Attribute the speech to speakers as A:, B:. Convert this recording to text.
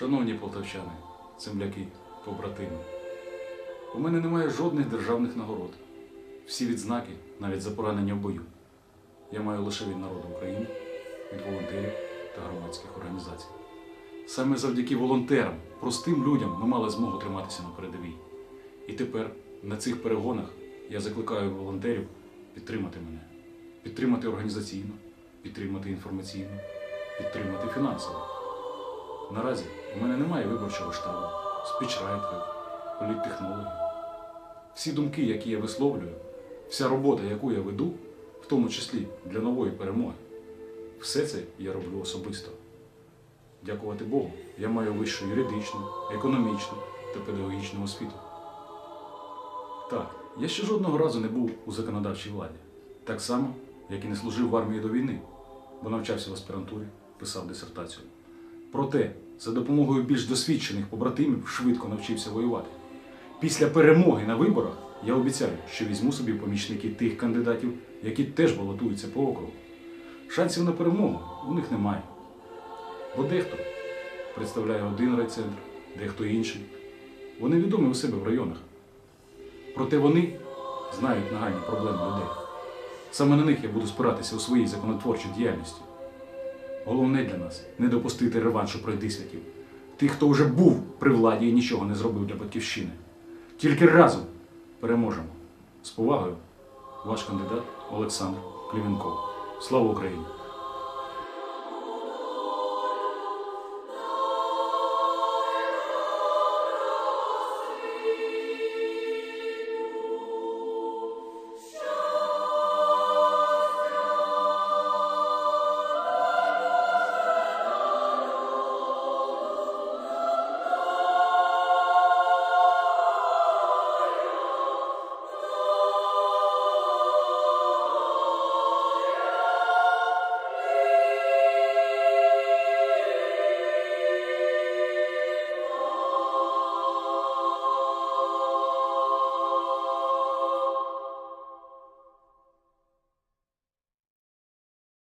A: Шановні полтавчани, земляки, побратими, у мене немає жодних державних нагород. Всі відзнаки, навіть за поранення в бою, я маю лише від народу України, від волонтерів та громадських організацій. Саме завдяки волонтерам, простим людям ми мали змогу триматися на передовій. І тепер на цих перегонах я закликаю волонтерів підтримати мене, підтримати організаційно, підтримати інформаційно, підтримати фінансово. Наразі у мене немає виборчого штабу, спічрайтерів, політтехнологів. Всі думки, які я висловлюю, вся робота, яку я веду, в тому числі для нової перемоги, все це я роблю особисто. Дякувати Богу, я маю вищу юридичну, економічну та педагогічну освіту. Так, я ще жодного разу не був у законодавчій владі, так само, як і не служив в армії до війни, бо навчався в аспірантурі, писав дисертацію. Проте, за допомогою більш досвідчених побратимів швидко навчився воювати. Після перемоги на виборах я обіцяю, що візьму собі помічники тих кандидатів, які теж балотуються по округу. Шансів на перемогу у них немає. Бо дехто представляє один райцентр, дехто інший. Вони відомі у себе в районах. Проте вони знають нагальні проблеми людей. Саме на них я буду спиратися у своїй законотворчій діяльності. Головне для нас не допустити реваншу пройдисвятів, тих, хто вже був при владі і нічого не зробив для батьківщини. Тільки разом переможемо. З повагою, ваш кандидат Олександр Клівенков. Слава Україні!